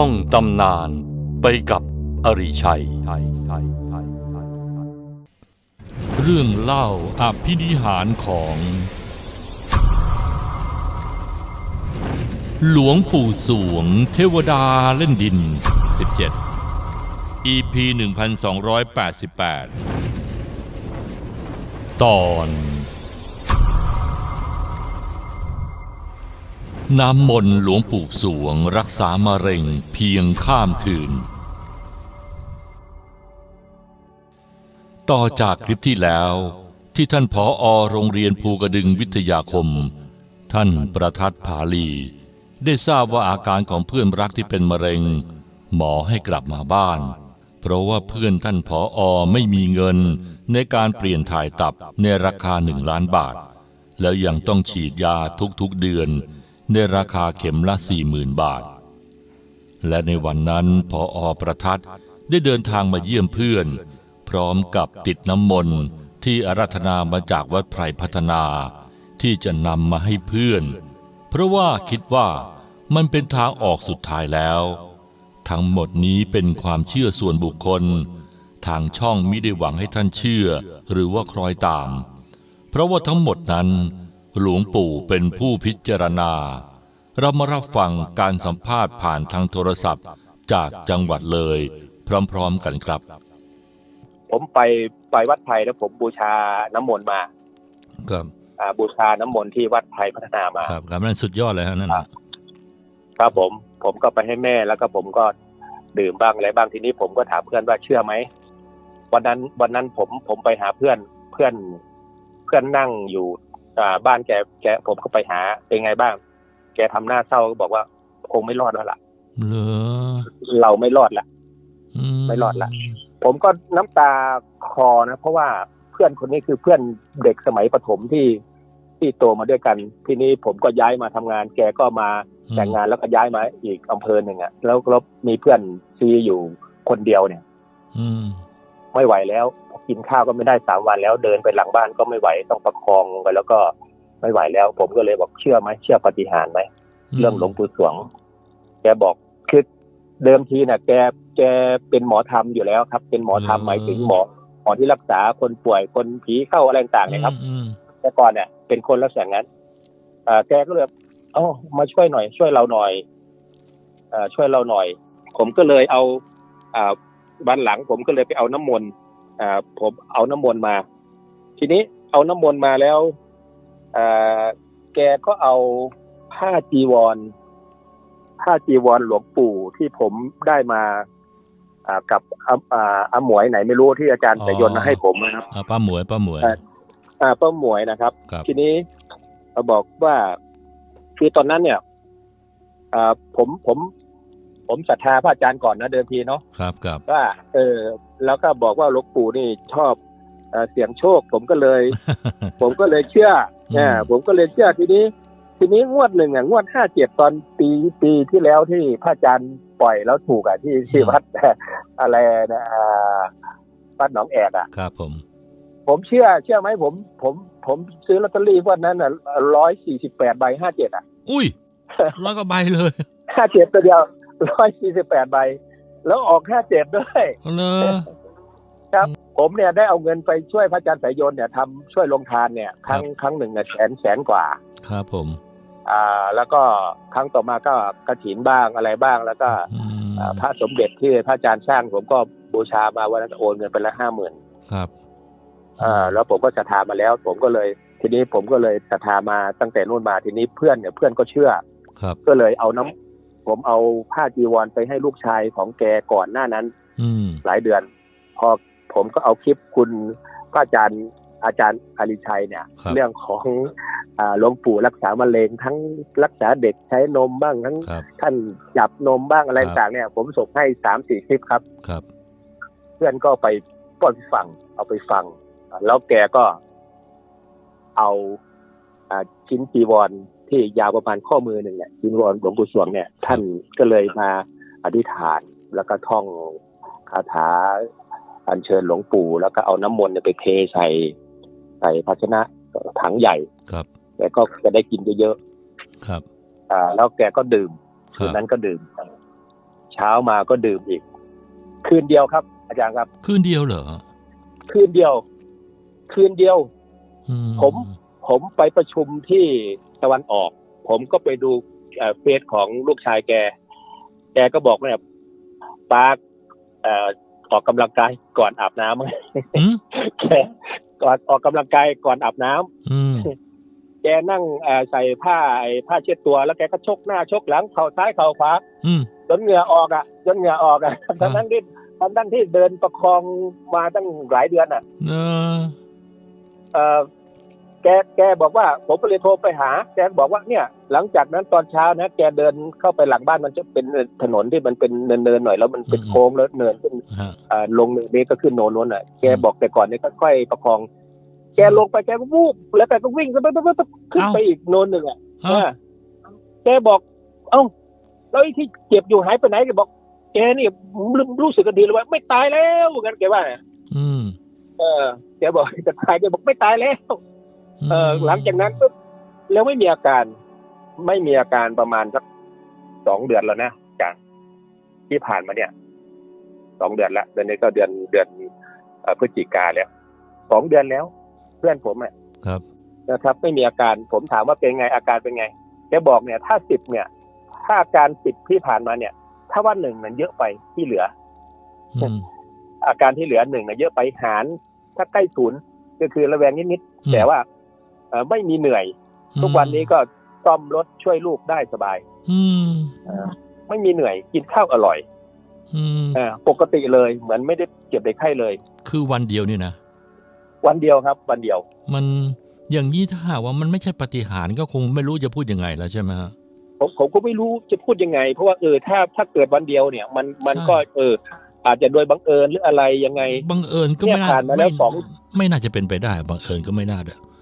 ท่องตำนานไปกับอริชัย เรื่องเล่าอภินิหารของ หลวงปู่สวงเทวดาเล่นดิน 17 EP 1288 ตอน น้ำมนต์หลวงปู่สวงรักษามะเร็งเพียงข้ามคืน ต่อจากคลิปที่แล้ว ที่ท่านผออโรงเรียนภูกระดึงวิทยาคม ท่านประทัดผาลี ได้ทราบว่าอาการของเพื่อนรักที่เป็นมะเร็ง หมอให้กลับมาบ้าน เพราะว่าเพื่อนท่านผออไม่มีเงินในการเปลี่ยนถ่ายตับในราคาหนึ่งล้านบาท แล้วยังต้องฉีดยาทุกๆเดือน ในราคาเข็มละสี่หมื่นบาท และในวันนั้นพออประทัดได้เดินทางมาเยี่ยมเพื่อน พร้อมกับติดน้ำมนต์ที่อาราธนามาจากวัดไพรพัฒนา ที่จะนำมาให้เพื่อน เพราะว่าคิดว่ามันเป็นทางออกสุดท้ายแล้ว ทั้งหมดนี้เป็นความเชื่อส่วนบุคคล ทางช่องมิได้หวังให้ท่านเชื่อหรือว่าคล้อยตาม เพราะว่าทั้งหมดนั้น หลวงปู่เป็นผู้พิจารณา เรามารับฟังการสัมภาษณ์ผ่านทางโทรศัพท์จากจังหวัดเลย พร้อมๆกันครับ ผมไปไปวัดไผ่แล้วผมบูชาน้ำมนต์มา ครับอ่าบูชาน้ำมนต์ที่วัดไผ่พัฒนามา ครับครับนั่นสุดยอดเลยฮะนั่นครับครับผม ผมก็ไปให้แม่แล้วก็ผมก็ดื่มบ้างอะไรบ้างทีนี้ผมก็ถามเพื่อนว่าเชื่อไหมวันนั้นวันนั้นผมผมไปหาเพื่อนเพื่อนเพื่อนนั่งอยู่อ่า บ้านแกแกผมก็ไปหาเป็นไงบ้าง แกทำหน้าเศร้าก็บอกว่า คงไม่รอดแล้วล่ะเหรอเราไม่รอดละอืไม่รอดละผมก็น้ำตาคลอนะเพราะว่าเพื่อนคนนี้คือเพื่อนเด็กสมัยประถมที่ที่โตมาด้วยกัน ทีนี้ผมก็ย้ายมาทำงาน แกก็มาแต่งงานแล้วก็ย้ายมาอีกอำเภอหนึ่งอะแล้วแล้วมีเพื่อนซีอยู่คนเดียวเนี่ย อืม ไม่ไหวแล้วกินข้าวก็ไม่ได้สามวันแล้วเดินไปหลังบ้านก็ไม่ไหวต้องประคองลงไปแล้วก็ไม่ไหวแล้ว ผมก็เลยบอกเชื่อไหมเชื่อปาฏิหารย์ไหมเรื่องหลวงปู่สวง แกบอกคือเดิมทีน่ะ แกแกเป็นหมอธรรมอยู่แล้วครับ เป็นหมอธรรมหมายถึงหมอหมอที่รักษาคนป่วยคนผีเข้าอะไรต่างๆเนะครับอืมแต่ก่อนเนี่ยเป็นคนลักษณะงั้นอ่าแกก็เลยเอ้ามาช่วยหน่อย ช่วยเราหน่อยอ่าช่วยเราหน่อย ผมก็เลยเอาอ่า วันหลังผมก็เลยไปเอาน้ำมนต์อ่าผมเอาน้ำมนต์มา ทีนี้เอาน้ำมนต์มาแล้วอ่าแกก็เอาผ้าจีวร ผ้าจีวรหลวงปู่ที่ผมได้มาอ่ากับอาอ่าอาหมวยไหนไม่รู้ที่อาจารย์แต่ยนต์ให้ผมนะครับอ่าป้าหมวยป้าหมวยอ่าอ่าป้าหมวยนะครับครับทีนี้เราบอกว่าคือตอนนั้นเนี่ยอ่าผมผม ผมศรัทธาพระอาจารย์ก่อนนะเดิมทีเนาะครับครับว่าเออแล้วก็บอกว่าหลวงปู่นี่ชอบเอ่อเสียงโชค ผมก็เลย ผมก็เลยเชื่ออืมเนี่ยผมก็เลยเชื่อทีนี้ ทีนี้งวดหนึ่งอะงวดห้าเจ็ดตอนปีปีที่แล้วที่พระอาจารย์ปล่อยแล้วถูกอะที่ที่วัดอะไรนะอ่าวัดหนองแอกอะครับผม ผมเชื่อเชื่อไหมผม ผมผมซื้อลอตเตอรี่วันนั้นอะร้อยสี่สิบแปดใบห้าเจ็ดอะ อุ้ยแล้วก็ใบเลยห้าเจ็ดตัวเดียว ร้อยสี่สิบแปดใบ แล้วออกห้าเจ็ดด้วยเลอผมเนี่ยได้เอาเงินไปช่วยพระอาจารย์สายยนต์เนี่ยทำช่วยลงทานเนี่ย ครั้งครั้งหนึ่งเนี่ยแสนแสนกว่า ครับผม อ่า แล้วก็ครั้งต่อมาก็กระถินบ้างอะไรบ้าง แล้วก็อืมอ่าพระสมเด็จที่พระอาจารย์สร้าง ผมก็บูชามาวันนั้นโอนเงินไปละห้าหมื่นครับอ่าแล้วผมก็ศรัทธามาแล้ว ผมก็เลยทีนี้ผมก็เลยศรัทธามาตั้งแต่นู่นมาทีนี้เพื่อนเนี่ยเพื่อนก็เชื่อครับก็เลยเอาน้ำ ผมเอาผ้าจีวรไปให้ลูกชายของแกก่อนหน้านั้น อืมหลายเดือน พอผมก็เอาคลิปคุณพระอาจารย์อาจารย์อาริชัยเนี่ย ครับเรื่องของอ่าหลวงปู่รักษามะเร็งทั้งรักษาเด็กใช้นมบ้างทั้งครับท่านจับนมบ้างอะไรครับ ต่างเนี่ย ผมส่งให้สามสี่คลิปครับ ครับ เพื่อนก็ไปป้อนฟัง เอาไปฟัง แล้วแกก็เอาอ่าชิ้นจีวร ที่ยาวประมาณข้อมือหนึ่งเนี่ยจีวรหลวงปู่สวงเนี่ยท่านก็เลยมาอธิษฐานแล้วก็ท่องคาถาอัญเชิญหลวงปู่ แล้วก็เอาน้ำมนต์เนี่ยไปเทใส่ใส่ภาชนะถังใหญ่ครับแกก็จะได้กินเยอะครับๆอ่า แล้วแกก็ดื่มคคืรันบนั้นก็ดื่ม เช้ามาก็ดื่มอีก คืนเดียวครับ อาจารย์ครับ คืนเดียวเหรอ คืนเดียว คืนเดียวอืผม ผมไปประชุมที่ ตะวันออก ผมก็ไปดูเอ่อเฟซของลูกชายแก แกก็บอกว่าเนี่ยปาร์คเอ่อออกกำลังกายก่อนอาบน้ำอืมแกก่อนออกกำลังกายก่อนอาบน้ำอืมแกนั่งเอ่อใส่ผ้าไอ้ผ้าเช็ดตัวแล้วแกก็ชกหน้าชกหลังเข่าซ้ายเข่าขวาอืมจนเหงื่อออกอะจนเหงื่อออกอะทั้งนั้นที่ทั้งนั้นที่เดินประคองมาตั้งหลายเดือนอะเออเออ แกแกบอกว่า ผมก็เลยโทรไปหา แกบอกว่าเนี่ย หลังจากนั้นตอนเช้านะ แกเดินเข้าไปหลังบ้านมันจะเป็นถนนที่มันเป็นเนินๆหน่อยแล้วมันเป็นโค้งแล้วเนินขึ้นฮะอ่าลงเนินนี้ก็ขึ้นโนนโน้นอะ แกบอกแต่ก่อนเนี่ยค่อยๆประคอง แกลงไปแกก็วูบแล้วแกก็วิ่งไปไปไปไปขึ้นไปอีกโนนหนึ่งอะฮะอ่าแกบอก เอ้าแล้วไอ้ที่เจ็บอยู่หายไปไหนแกบอก แกนี่รู้รู้สึกกันดีเลยว่าไม่ตายแล้วกันแกว่าอืม เออแกบอกจะตายแกบอกไม่ตายแล้ว เออหลังจากนั้นปุ๊บแล้วไม่มีอาการ ไม่มีอาการประมาณสักสองเดือนแล้วนะจากที่ผ่านมาเนี่ยสองเดือนแล้วเดือนนี้ก็เดือนเดือนเอ่อพฤศจิกาแล้วสองเดือนแล้ว เพื่อนผมอะครับนะครับ ไม่มีอาการผมถามว่าเป็นไงอาการเป็นไงแกบอกเนี่ย ถ้าสิบเนี่ย ถ้าอาการสิบที่ผ่านมาเนี่ย ถ้าว่าหนึ่งมันเยอะไปที่เหลืออืมอาการที่เหลือหนึ่งเนี่ยเยอะไปหารถ้าใกล้ศูนย์ก็คือระแวงนิดๆแต่ว่าเอ่อ ไม่มีเหนื่อย ทุกวันนี้ก็ซ่อมรถช่วยลูกได้สบาย อืมเออไม่มีเหนื่อยกินข้าวอร่อยอืมเออปกติเลยเหมือนไม่ได้เจ็บในไข้เลย คือวันเดียวนี่นะวันเดียวครับ วันเดียว มันอย่างนี้ถ้าหากว่ามันไม่ใช่ปาฏิหารย์ก็คงไม่รู้จะพูดยังไงแล้วใช่ไหมฮะผมผมก็ไม่รู้จะพูดยังไง เพราะว่าเออถ้าถ้าเกิดวันเดียวเนี่ย มันมันใช่ก็เออ อาจจะโดยบังเอิญหรืออะไรยังไงบังเอิญก็เนี่ยไม่น่าผ่านมาแล้วไม่สองไม่น่าจะเป็นไปได้บังเอิญก็ไม่น่าเด้ออืม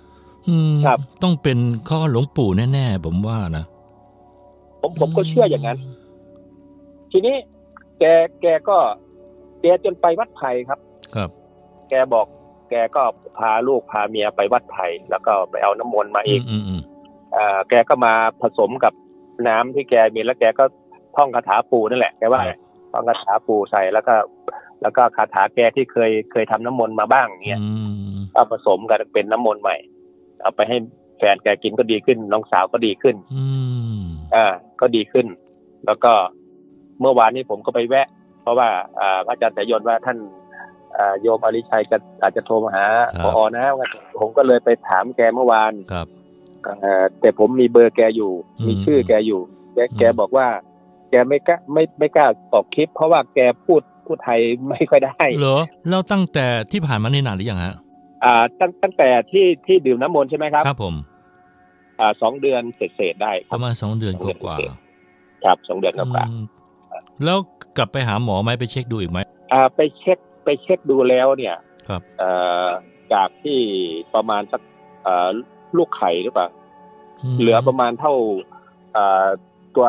ครับ ต้องเป็นข้อหลวงปู่แน่ๆผมว่านะผมผมก็เชื่ออย่างนั้น ทีนี้ แกแกก็แกจนไปวัดไผ่ครับ ครับ แกบอก แกก็พาลูกพาเมียไปวัดไผ่แล้วก็ไปเอาน้ำมนต์มาเออืงมอืมอืมอ่าแกก็มาผสมกับน้ำที่แกมีแล้วแกก็ท่องคาถาปูนั่นแหละแกว่าท่องคาถาปูใส่แล้วก็ แล้วก็คาถาแกที่เคยเคยทำน้ำมนต์มาบ้างเงี้ยอืมเอาผสมกันเป็นน้ำมนต์ใหม่ เอาไปให้แฟนแกกินก็ดีขึ้น น้องสาวก็ดีขึ้น อืมอ่า ก็ดีขึ้น แล้วก็เมื่อวานนี้ผมก็ไปแวะ เพราะว่าอ่าพระอาจารย์สายยนว่าท่านอ่าโยมอริชัยจะอาจจะโทรมาหาพอนะผมก็เลยไปถามแกเมื่อวานครับเอ่อแต่ผมมีเบอร์แกอยู่อืมมีชื่อแกอยู่ แกอืมแกบอกว่า แกไม่กล้าไม่ไม่กล้าออกคลิป เพราะว่าแกพูดพูดไทยไม่ค่อยได้เหรอแล้วตั้งแต่ที่ผ่านมานี่นานหรือยังฮะ อ่าตั้งตั้งแต่ที่ที่ดื่มน้ำมนต์ใช่ไหมครับครับผมอ่าสองเดือนเศษๆได้คปรับระมาณสองเดือนกว่าครับสองเดือนๆกว่าอืมแล้วกลับไปหาหมอไหมไปเช็คดูอีกไหม ๆอ่าไปเช็คไปเช็คดูแล้วเนี่ยครับ เอ่อจากที่ประมาณสักเอ่อลูกไข่หรือเปล่า ม เหลือประมาณเท่าเอ่อตัว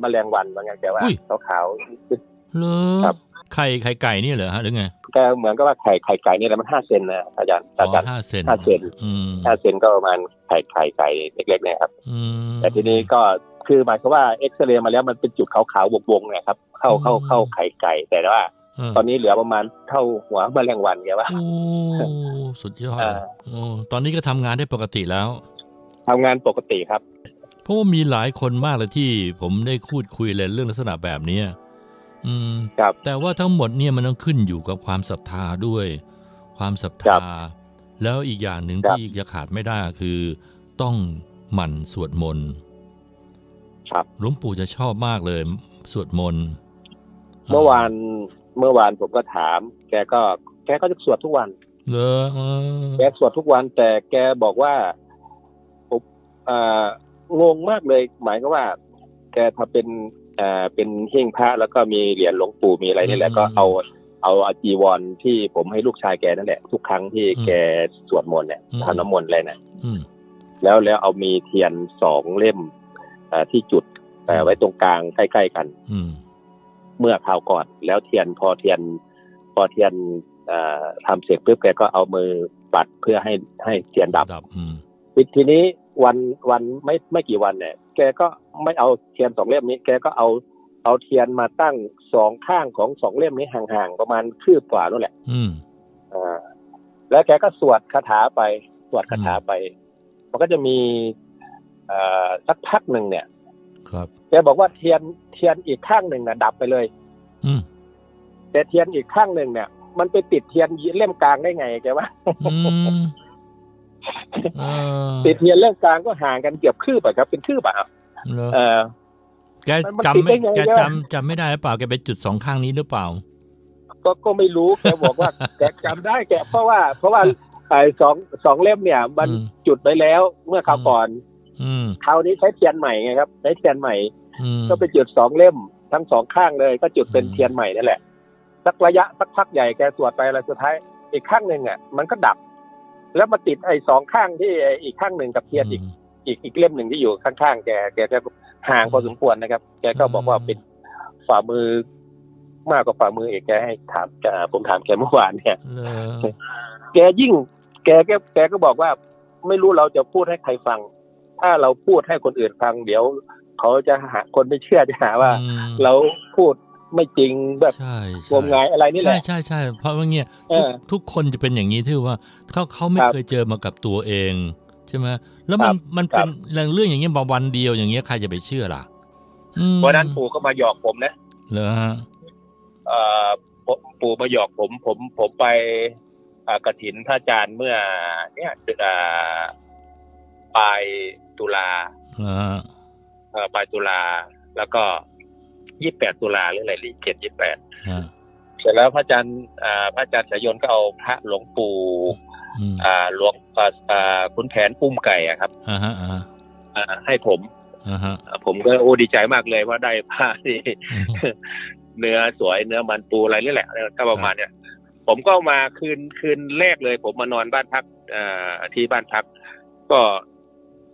แมลงวันว่าไงแกว่าอุ้ย ขาวๆเหรอครับ ไข่ไข่ไก่นี่เหรอฮะหรือไงก็เหมือนกับว่าไข่ไข่ไก่นี่แหละมันห้าเซนนะอาจารย์อ๋อาจาอรย์ห้าเซนห้าเซนอืมห้าเซนก็ประมาณไข่ไข่ไก่เล็กๆเนะครับอืมแต่ทีนี้ก็คือหมายความว่าเอ็กซเรย์มาแล้วมันเป็นจุดขาวๆวงๆเนี่ยครับ เข้าเข้าอืมเข้าไข่ไก่ แต่ว่าเออตอนนี้เหลือประมาณเท่าหัวแมลงวันไงว่าโอ้สุดยอดอ่าเลยโอ้ตอนนี้ก็ทำงานได้ปกติแล้วทำงานปกติครับ เพราะว่ามีหลายคนมากเลยที่ผมได้พูดคุยเลยเรื่องลักษณะแบบเนี้ยอืม ครับแต่ว่าทั้งหมดเนี่ยมันต้องขึ้นอยู่กับความศรัทธาด้วย ความศรัทครัธาบแล้วอีกอย่างหนึ่งครับที่จะขาดไม่ได้คือต้องหมั่นสวดมนต์ครับหลวงปู่จะชอบมากเลยสวดมนต์เมื่อวานเมื่อวานผมก็ถาม แกก็ แกก็จะสวดทุกวันเลอเออแกสวดทุกวัน แต่แกบอกว่าผมอ่างงมากเลย หมายก็ว่า แกทำเป็น อ่าเป็นหิ้งพระแล้วก็มีเหรียญหลวงปู่มีอะไรนี่แหละก็เอาเอาอาจีวรที่ผมให้ลูกชายแกนั่นแหละ ทุกครั้งที่แกสวดมนต์เนี่ยทำน้ำมนต์อะไรนะอืมแล้วแล้วเอามีเทียนสองเล่มอ่าที่จุดเอ่อไว้ตรงกลางใกล้ๆกันอืมเมื่อคราวก่อน แล้วเทียนพอเทียน พอเทียนเอ่อทำเสร็จปุ๊บแกก็เอามือปัดเพื่อให้ให้เทียนดับดับอืมทีนี้ วันวันไม่ไม่กี่วันเนี่ย แกก็ไม่เอาเทียนสองเล่มนี้ แกก็เอาเอาเทียนมาตั้งสองข้างของสองเล่มนี้ห่างๆประมาณคืบกว่านั่นแหละ อืมอ่าแล้วแกก็สวดคาถาไป สวดคาถาไป มันก็จะมีเอ่อสักพักหนึ่งเนี่ย ครับแกบอกว่าเทียนเทียนอีกข้างหนึ่งนะดับไปเลย อืมแต่เทียนอีกข้างหนึ่งเนี่ย มันไปติดเทียนเล่มกลางได้ไงแกว่าอืมเออ ติดเทียนเล่มกลางก็ห่างกันเกือบคืบอะครับ เป็นคืบอะครับเหรอเออแกมันจำติดได้ไม่ไงแกใช่ไหมจำจำไม่ได้หรือเปล่าแกไปจุดสองข้างนี้หรือเปล่า ก็ก็ไม่รู้แกบอกว่าแกจำได้แกเพราะว่า เพราะว่าไอ้สองสองเล่มเนี่ย มันอืมจุดไปแล้วเมื่อคราวก่อนอืมคราวนี้ใช้เทียนใหม่ไงครับใช้เทียนใหม่อืมก็ไปจุดสองเล่มทั้งสองข้างเลย ก็จุดเป็นอืมเทียนใหม่นั่นแหละสักระยะสักพักใหญ่แกสวดไปแล้วสุดท้ายอีกข้างหนึ่งอะมันก็ดับ แล้วมาติดไอ้สองข้างที่ไอ้อีกข้างหนึ่งกับเทียนอีกอีกอีกเล่มหนึ่งที่อยู่ข้างๆแกแกก็ห่างพอสมควรนะครับ แกก็บอกว่าเป็นฝ่ามือมากกว่าฝ่ามือเอกแกให้ถามแกผมถามแกเมื่อวานเนี่ยเหรอแกยิ่ง แกแกแกก็บอกว่า ไม่รู้เราจะพูดให้ใครฟัง ถ้าเราพูดให้คนอื่นฟัง เดี๋ยว เขาจะหาคนไม่เชื่อจะหาว่าอืมเราพูด ไม่จริงแบบใช่งมงายอะไรนี่แหใช่ละใช่ใช่เพราะว่าเงี้ยเอทุกอทุกคนจะเป็นอย่างนี้ที่ว่าเขาเขาไม่ครับเคยเจอมากับตัวเองใช่ไหมแล้วมันครับมันครัเป็บนเรื่องเรื่องอย่างเงี้ยมาวันเดียวอย่างเงี้ยใครจะไปเชื่อล่ะอืมวันนั้นปู่ก็มาหยอกผมนะเหรอฮะเอ่อปู่ปู่มาหยอกผมผมผมไปอ่ากระถินพระอาจารย์เมื่อ เนี่ยอ่าปลายตุลาเหรอฮะเอ่อปลายตุลาแล้วก็ ยี่แปดตุลาหรืออะไรหรือเจ็ดยี่แปดฮะเสร็จแล้วพระอาจารย์อ่าพระอาจารย์สายยนก็เอาพระหลวงปู่อืมอ่าหลวงอ่าอ่าขุนแผนปุ้มไก่อะครับอ่าฮะอ่าฮะอ่าให้ผมอ่าฮะอ่าผมก็โอ้ดีใจมากเลยว่าได้ผ้าที่อืมเนื้อสวยเนื้อมันปูอะไรนี่แหละก็ประมาณเนี้ยผมก็มาคืนคืนแรกเลย ผมมานอนบ้านพักเอ่อที่บ้านพัก ก็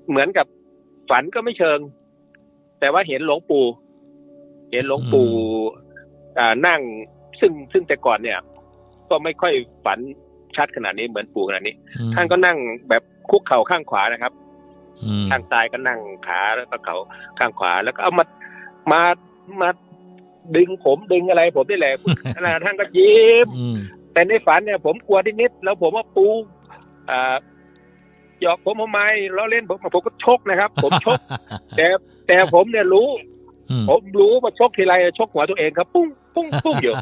เหมือนกับฝันก็ไม่เชิง แต่ว่าเห็นหลวงปู่ เห็นหลวงปู่อ่านั่งซึ่งซึ่งแต่ก่อนเนี่ย ก็ไม่ค่อยฝันชัดขนาดนี้เหมือนปู่ขนาดนี้ ท่านก็นั่งแบบคุกเข่าข้างขวานะครับอืมข้างซ้ายก็นั่งขาแล้วก็เขาข้างขวา แล้วก็เอามามามาดึงผมดึงอะไร ผมนี่แหละขณะท่านก็ยิ้มอืมแต่ในฝันเนี่ย ผมกลัวนิดๆแล้วผมว่าปูอ่าหยอกผมทำไมล้อเล่นผมผมก็ชกนะครับ ผมชก แต่แต่ผมเนี่ยรู้อืม ผมรู้ว่าชกทีไรชกหัวตัวเองครับ ปุ้งปุ้งปุ้งอยู่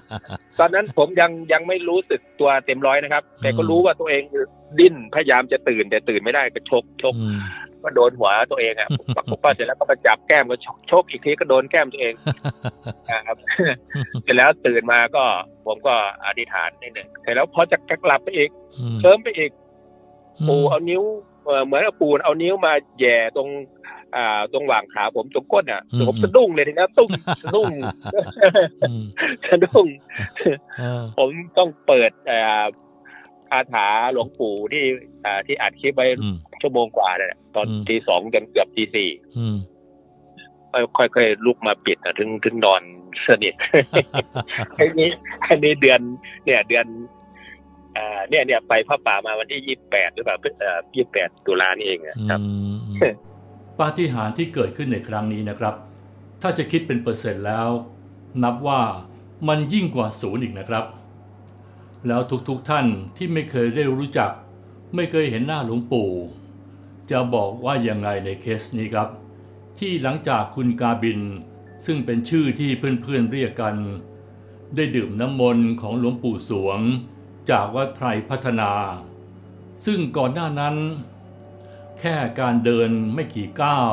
ตอนนั้นผมยังยังไม่รู้สึกตัวเต็มร้อยนะครับ แต่ก็รู้ว่าตัวเองดิ้นพยายามจะตื่น แต่ตื่นไม่ได้ก็ชกชกอืมก็โดนหัวตัวเองอะปักปุ๊บป้าเสร็จแล้วก็มาจับแก้มก็ชกชกอีกทีก็โดนแก้มตัวเองนะครับเสร็จแล้วตื่นมาก็ผมก็อธิษฐานนิดหนึ่งเสร็จแล้วพอจะกลับไปอีกอืมเชิมไปอีกปูเอานิ้วเอ่อเหมือนกับปูเอานิ้วมาแหย่ตรง อ่าตรงหว่างขาผมตรงก้นอะผมสะดุ้งเลยทีนี้ตุ้มสะดุ้งอืมสะดุ้งเออผมต้องเปิดอ่าคาถาหลวงปู่ที่อ่าที่อัดคลิปไว้อืมชั่วโมงกว่าเนี่ยตอนอืมตีสองจนเกือบตีสี่อืมค่อยๆลุกมาปิดนะถึงถึงนอนสนิทอันนี้อันนี้เดือน เนี่ย เดือนอ่าเนี่ยเนี่ยไปพระป่ามาวันที่ยี่แปดหรือเปล่าเอ่อยี่แปดตุลานี่เองอะครับ ปาฏิหาริย์ที่เกิดขึ้นในครั้งนี้นะครับ ถ้าจะคิดเป็นเปอร์เซ็นต์แล้ว นับว่ามันยิ่งกว่าศูนย์อีกนะครับ แล้วทุกๆทท่านที่ไม่เคยได้รู้จัก ไม่เคยเห็นหน้าหลวงปู่ จะบอกว่ายังไงในเคสนี้ครับ ที่หลังจากคุณกาบิน ซึ่งเป็นชื่อที่เพื่อนๆเรียกกัน ได้ดื่มน้ำมนต์ของหลวงปู่สวง จากวัดไพรพัฒนา ซึ่งก่อนหน้านั้น แค่การเดินไม่กี่ก้าว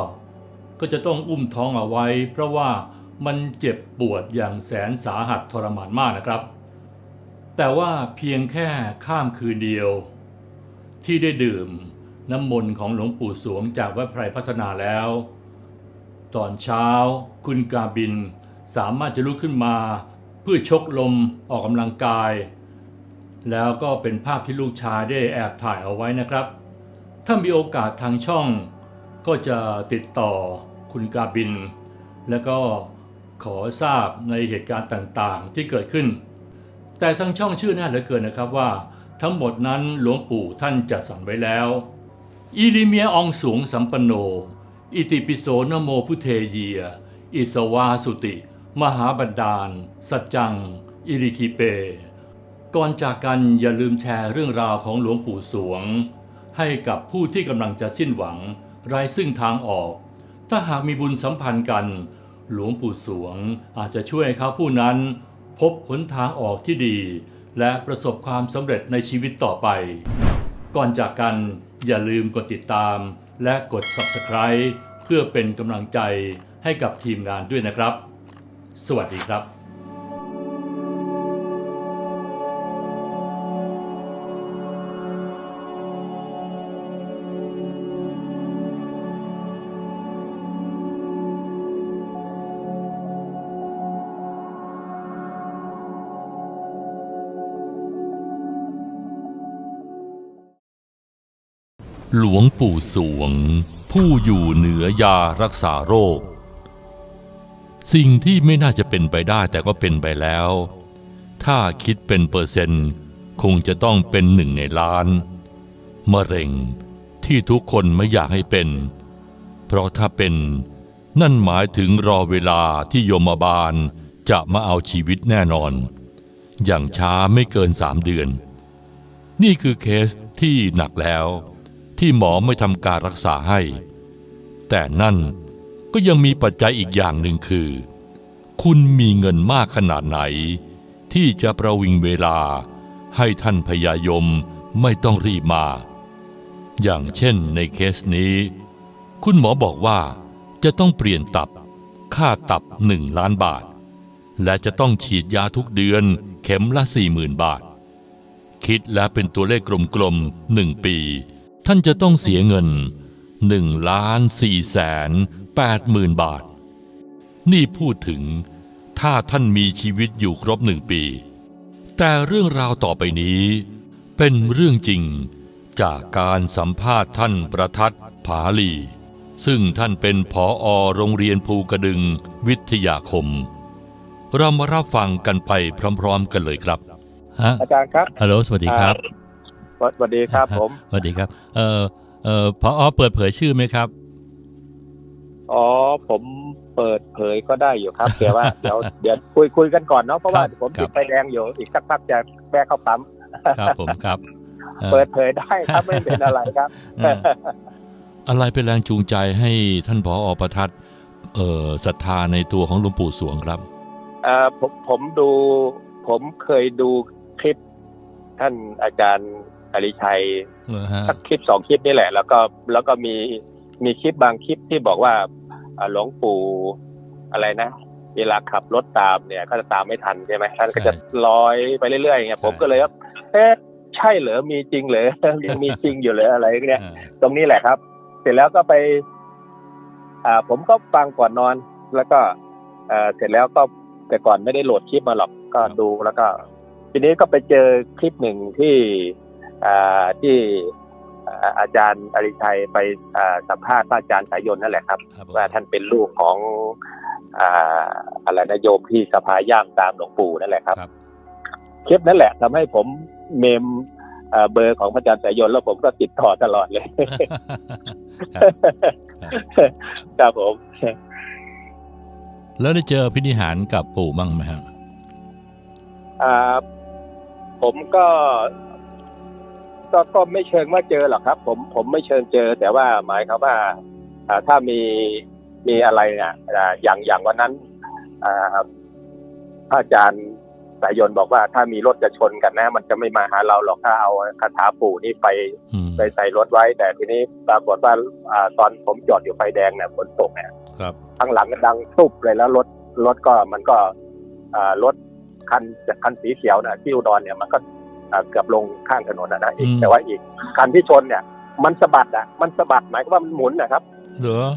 ก็จะต้องอุ้มท้องเอาไว้ เพราะว่ามันเจ็บปวดอย่างแสนสาหัสทรมานมากนะครับ แต่ว่าเพียงแค่ข้ามคืนเดียว ที่ได้ดื่มน้ำมนต์ของหลวงปู่สวงจากวัดไพรพัฒนาแล้ว ตอนเช้าคุณกาบินสามารถจะลุกขึ้นมา เพื่อชกลมออกกำลังกาย แล้วก็เป็นภาพที่ลูกชายได้แอบถ่ายเอาไว้นะครับ ถ้ามีโอกาสทางช่อง ก็จะติดต่อคุณกาบิน แล้วก็ขอทราบในเหตุการณ์ต่างๆ ที่เกิดขึ้น แต่ทางช่องชื่อน่าเหลือเกินนะครับว่า ทั้งหมดนั้นหลวงปู่ท่านจัดสรรไว้แล้วอิริเมียองสวงสัมปันโน อิติปิโสนโมพุเทเยีย อิสวาสุติ มหาบันดาล สัจจัง อิริคิเป ก่อนจากกันอย่าลืมแชร์เรื่องราวของหลวงปู่สวง ให้กับผู้ที่กำลังจะสิ้นหวังไร้ซึ่งทางออก ถ้าหากมีบุญสัมพันธ์กัน หลวงปู่สวงอาจจะช่วยให้เขาผู้นั้น พบหนทางออกที่ดี และประสบความสำเร็จในชีวิตต่อไป ก่อนจากกันอย่าลืมกดติดตาม และกด Subscribe เพื่อเป็นกำลังใจให้กับทีมงานด้วยนะครับ สวัสดีครับ ลวงปู่สวง ผู้อยู่เหนือยารักษาโรค สิ่งที่ไม่น่าจะเป็นไปได้แต่ก็เป็นไปแล้ว ถ้าคิดเป็นเปอร์เซ็นต์ คงจะต้องเป็นหนึ่งในล้านมะเร็งที่ทุกคนไม่อยากให้เป็น เพราะถ้าเป็นนั่นหมายถึงรอเวลาที่โยมบาลจะมาเอาชีวิตแน่นอน อย่างช้าไม่เกินสามเดือน นี่คือเคสที่หนักแล้ว ที่หมอไม่ทำการรักษาให้ แต่นั่นก็ยังมีปัจจัยอีกอย่างหนึ่งคือ คุณมีเงินมากขนาดไหน ที่จะประวิงเวลาให้ท่านพยายมไม่ต้องรีบมา อย่างเช่นในเคสนี้ คุณหมอบอกว่าจะต้องเปลี่ยนตับ ค่าตับหนึ่งล้านบาท และจะต้องฉีดยาทุกเดือนเข็มละสี่หมื่นบาท คิดแล้วเป็นตัวเลขกลมๆหนึ่งปี ท่านจะต้องเสียเงิน1ล้าน4แสน8หมื่นบาท นี่พูดถึงถ้าท่านมีชีวิตอยู่ครบหนึ่งปี แต่เรื่องราวต่อไปนี้ เป็นเรื่องจริงจากการสัมภาษณ์ท่านประทัดผาลี ซึ่งท่านเป็นผออโรงเรียนภูกระดึงวิทยาคม เรามารับฟังกันไปพร้อม ๆ กันเลยครับ ฮะอาจารย์ครับ ฮัลโหล สวัสดีครับ สวัสสวัสดีครับผมสวัสดีครับ เอ่อเอ่อพออเปิดเผยชื่อไหมครับอ๋อผมเปิดเผยก็ได้อยู่ครับแต่ว่าเดี๋ยวเดี๋ยวคุยคุยกันก่อนเนาะเพราะว่าครับผมครัติดบไฟแดงอยู่อีกสักพักจะแวะเข้าปั๊มครับผมครับอ่อเปิดเผยได้ครับไม่เป็นอะไรครับเอ่ออะไรเป็นแรงจูงใจให้ท่านผออประทัดเอ่อศรัทธาในตัวของหลวงปู่สวงครับเอ่อผมผมดูผมเคยดูคลิปท่านอาจารย์ อริชัยเหรอฮะสักคลิปสองคลิปนี่แหละ แล้วก็แล้วก็มีมีคลิปบางคลิปที่บอกว่าอ่าหลวงปู่อะไรนะเวลาขับรถตามเนี่ยก็จะตามไม่ทันใช่ไหมท่านก็จะลอยไปเรื่อยๆอย่างเงี้ยผมก็เลยว่าเอ๊ะใช่เหรอมีจริงเหรอยังมีจริงอยู่เหรออะไรเนี่ยอ่าตรงนี้แหละครับ เสร็จแล้วก็ไป อ่า ผมก็ฟังก่อนนอน แล้วก็เอ่อเสร็จแล้วก็แต่ก่อนไม่ได้โหลดคลิปมาหรอกก็ดูแล้วก็ ทีนี้ก็ไปเจอคลิปหนึ่งที่อ่า ที่อ่าอาจารย์อริชัยไปอ่าสัมภาษณ์พระอาจารย์สายยนนั่นแหละครับครับผมว่าท่านเป็นลูกของอ่าอะไรนะโยมที่สภาย่ามตามหลวงปู่นั่นแหละครับครับคลิปนั่นแหละทำให้ผมเมมเอ่อเบอร์ของพระอาจารย์สายยนแล้วผมก็ติดต่อตลอดเลยครับครับผม แล้วได้เจอพินิหารกับปู่บ้างไหมฮะอ่าผมก็ ก็ก็ไม่เชิงว่าเจอหรอกครับ ผมผมไม่เชิงเจอ แต่ว่าหมายความว่าอ่าถ้ามีมีอะไรเนี่ยอ่าอย่างอย่างวันนั้นอ่าพระอาจารย์สายยนบอกว่าถ้ามีรถจะชนกันนะ มันจะไม่มาหาเราหรอกถ้าเอาคาถาปู่นี่ไปอืมไปใส่รถไว้ แต่ทีนี้ปรากฏว่าอ่าตอนผมจอดอยู่ไฟแดงเนี่ยฝนตกเนี่ยครับข้างหลังก็ดังตุบเลยแล้วรถรถก็มันก็อ่ารถคันคันสีเขียวนะที่อุดรเนี่ยมันก็อ่า เกือบลงข้างถนนนะนะอีกอืมแต่ว่าอีกคันที่ชนเนี่ย มันสะบัดอะมันสะบัดหมายความว่ามันหมุนนะครับเหรอ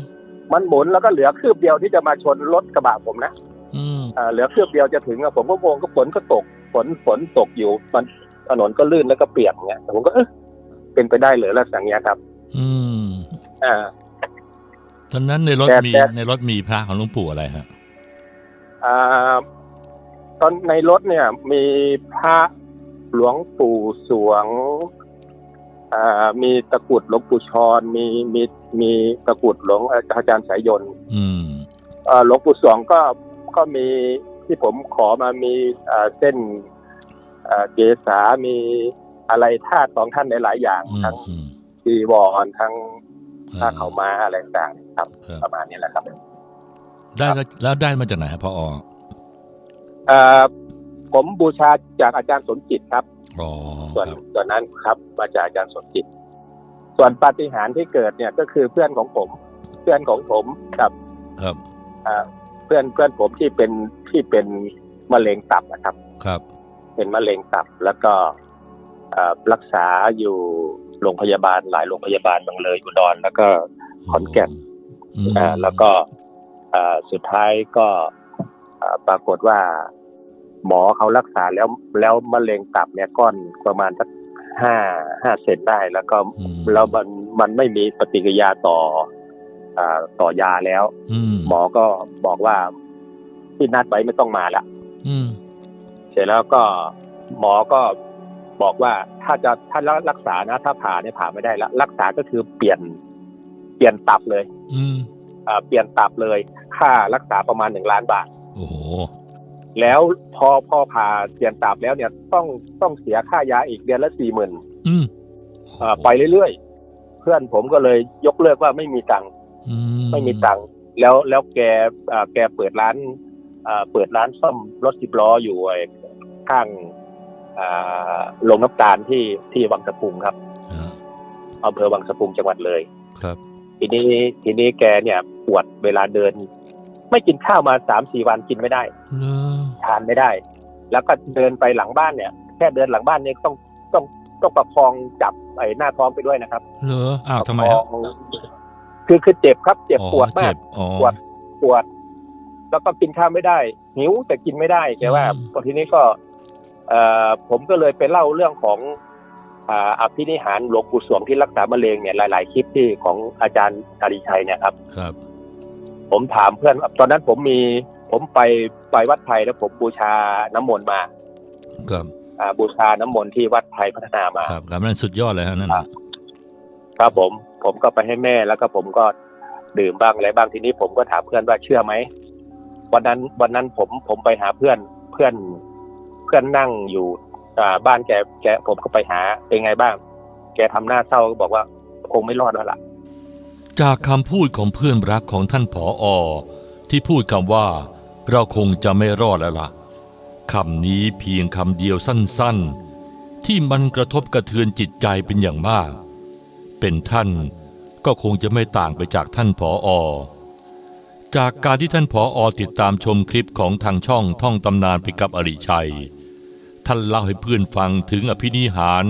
มันหมุนแล้วก็เหลือคืบเดียวที่จะมาชนรถกระบะผมนะอืมอ่าเหลือคืบเดียวจะถึงอะผมก็งงก็ฝนก็ตกฝนฝนตกอยู่ มันถนนก็ลื่นแล้วก็เปียกเนี่ยผมก็เออเป็นไปได้เหรือลักษณะเนี้ยครับ อืมอ่าตอนนั้นในรถแต่มีแต่ในรถมีพระของหลวงปู่อะไรฮะอ่าตอนในรถเนี่ย มีพระ หลวงปู่สวงอ่ามีตะกรุดหลวงปู่ชรมีมีมีตะกรุดหลวงอาจารย์สายยนต์อืมเอ่อหลวงปู่สวงก็ก็มีที่ผมขอมามีเอ่อเส้นเอ่อเกษามีอะไรธาตุของท่านหลายๆอย่างอืมทั้งอืมจีวรทั้งผ้าเขาวมาอะไรต่างๆครับครับ ประมาณนี้แหละครับ ได้แล้วแล้วได้มาจากไหนครับพออเอ่อ ผมบูชาจากอาจารย์สมจิตครับอ๋อส่วนครับส่วนนั้นครับมาจากอาจารย์สมจิต ส่วนปาฏิหาริย์ที่เกิดเนี่ยก็คือเพื่อนของผม เพื่อนของผมกับ ครับอ่าเพื่อนเพื่อนผมที่เป็นที่เป็นมะเร็งตับนะครับ ครับ เป็นมะเร็งตับแล้วก็เอ่อรักษาอยู่โรงพยาบาลหลายโรงพยาบาลบางเลยอุดรแล้วก็ขอนแก่นอืมอ่าแล้วก็เอ่อสุดท้ายก็เอ่อปรากฏว่า หมอเขารักษาแล้วแล้วมะเร็งตับเนี่ยก้อนประมาณสักห้าห้าเซนได้แล้วก็อืมแล้วมันมันไม่มีปฏิกิริยาต่ออ่าต่อยาแล้วอืมหมอก็บอกว่าที่นัดไว้ไม่ต้องมาละอืมเสร็จแล้วก็หมอก็บอกว่าถ้าจะถ้ารักษานะ ถ้าผ่าเนี่ยผ่าไม่ได้ละรักษาก็คือเปลี่ยนเปลี่ยนตับเลย อืมอ่าเปลี่ยนตับเลย ค่ารักษาประมาณหนึ่งล้านบาทโอ้โห แล้วพอพอผ่าเปลี่ยนตับแล้วเนี่ยต้องต้องเสียค่ายาอีกเดือนละสี่หมื่นอืมไปเรื่อยๆ เพื่อนผมก็เลยยกเลิกว่าไม่มีตังค์อืไม่มีตังค์แล้วแล้วแกอ่าแกเปิดร้านอ่าเปิดร้านซ่อมรถสิบล้ออยู่ไอ้ข้างอ่าโรงน้ำตาลที่ที่วังสะพุงครับอ่าอำเภอวังสะพุงจังหวัดเลย ครับ ทีนี้ทีนี้แกเนี่ยปวดเวลาเดิน ไม่กินข้าวมาสามสี่วันกินไม่ได้เลอ ทานไม่ได้ แล้วก็เดินไปหลังบ้านเนี่ยแค่เดินหลังบ้านเนี่ยต้องต้องต้องประคองจับไอ้หน้าท้องไปด้วยนะครับเลออ้าวทำไมประฮะคองคือคือเจ็บครับ เจ็บอ๋อปวดมาเจ็กบอ๋อปวดปวด แล้วก็กินข้าวไม่ได้ หิวแต่กินไม่ได้แกว่าอืมพอทีนี้ก็เอ่อผมก็เลยไปเล่าเรื่องของอ่าอภินิหารหลวงปู่สวงที่รักษามะเร็งเนี่ยหลาย ๆ คลิปที่ของอาจารย์อาริชัยเนี่ยครับ ครับ ผมถามเพื่อนตอนนั้นผมมี ผมไปไปวัดไทยแล้วผมบูชาน้ำมนต์มา ครับอ่าบูชาน้ำมนต์ที่วัดไทยพัฒนามา ครับครับนั่นสุดยอดเลยฮะนั่นครัน่ะบครับผม ผมก็ไปให้แม่แล้วก็ผมก็ดื่มบ้างอะไรบ้างทีนี้ผมก็ถามเพื่อนว่าเชื่อไหมวันนั้นวันนั้นผมผมไปหาเพื่อนเพื่อนเพื่อนนั่งอยู่อ่าบ้านแกแกผมก็ไปหาเป็นไงบ้าง แกทำหน้าเศร้าก็บอกว่าคงไม่รอดแล้วล่ะ จากคำพูดของเพื่อนรักของท่านผออที่พูดคำว่า เราคงจะไม่รอดแล้วล่ะคำนี้เพียงคำเดียวสั้นๆ ที่มันกระทบกระเทือนจิตใจเป็นอย่างมาก เป็นท่านก็คงจะไม่ต่างไปจากท่านผออจากการที่ท่านผออติดตามชมคลิปของทางช่องท่องตำนานไปกับอริชัย ท่านเล่าให้เพื่อนฟังถึงอภินิหาร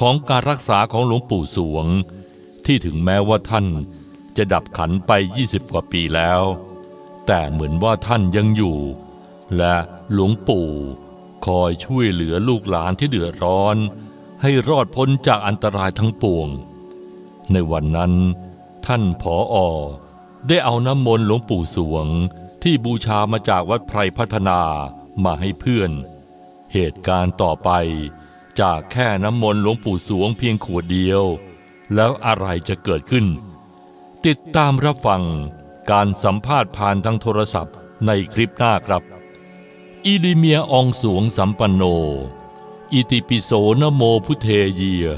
ของการรักษาของหลวงปู่สวง ที่ถึงแม้ว่าท่านจะดับขันไป 20 กว่าปีแล้ว แต่เหมือนว่าท่านยังอยู่ และหลวงปู่คอยช่วยเหลือลูกหลานที่เดือดร้อน ให้รอดพ้นจากอันตรายทั้งปวง ในวันนั้น ท่านผออได้เอาน้ำมนต์หลวงปู่สวงที่บูชามาจากวัดไพรพัฒนามาให้เพื่อน เหตุการณ์ต่อไป จากแค่น้ำมนต์หลวงปู่สวงเพียงขวดเดียว แล้วอะไรจะเกิดขึ้น ติดตามรับฟัง การสัมภาษณ์ผ่านทางโทรศัพท์ในคลิปหน้าครับ อีดิเมียอองสวงสัมปันโน อิติปิโสนโมพุเทเยีย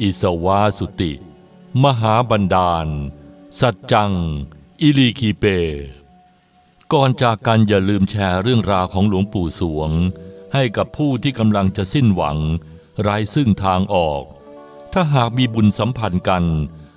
อิสวาสุติ มหาบันดาล สัจจัง อิลีคีเป ก่อนจากกันอย่าลืมแชร์เรื่องราวของหลวงปู่สวง ให้กับผู้ที่กำลังจะสิ้นหวังไร้ซึ่งทางออก ถ้าหากมีบุญสัมพันธ์กัน